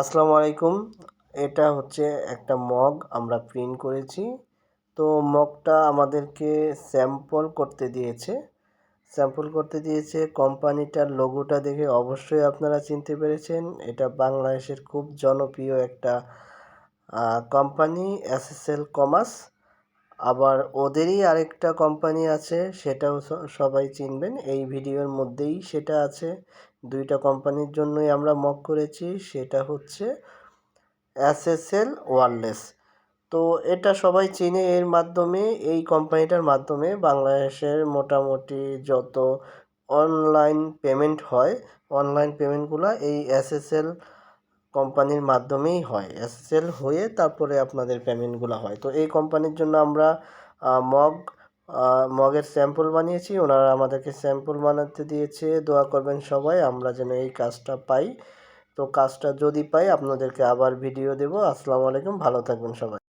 আসসালামু আলাইকুম। এটা হচ্ছে একটা মগ, আমরা প্রিন্ট করেছি। তো মগটা আমাদেরকে স্যাম্পল করতে দিয়েছে। স্যাম্পল করতে দিয়েছে, কোম্পানিটার লোগোটা দেখে অবশ্যই আপনারা চিনতে পেরেছেন। এটা বাংলাদেশের খুব জনপ্রিয় একটা কোম্পানি এসএসএল কমার্স আবার ওদেরই আরেকটা কোম্পানি আছে, সেটাও সবাই চিনবেন। এই ভিডিওর মধ্যেই সেটা আছে। দুইটা কোম্পানির জন্যই আমরা মক করেছি, সেটা হচ্ছে এসএসএল ওয়ারলেস। তো এটা সবাই চিনে এর মাধ্যমে, এই কোম্পানিটার মাধ্যমে। বাংলাদেশের মোটামুটি যত অনলাইন পেমেন্ট হয় অনলাইন পেমেন্টগুলো এই এসএসএল কোম্পানির মাধ্যমেই হয়। এসএসএল হয়ে তারপরে আপনাদের পেমেন্টগুলো হয়। তো এই কোম্পানির জন্য আমরা মগ মগের স্যাম্পল বানিয়েছি। ওনারা আমাদেরকে স্যাম্পল বানাতে দিয়েছে। দোয়া করবেন সবাই, আমরা যেন এই কাজটা পাই। তো কাজটা যদি পাই, আপনাদেরকে আবার ভিডিও দেবো। আসসালামু আলাইকুম, ভালো থাকবেন সবাই।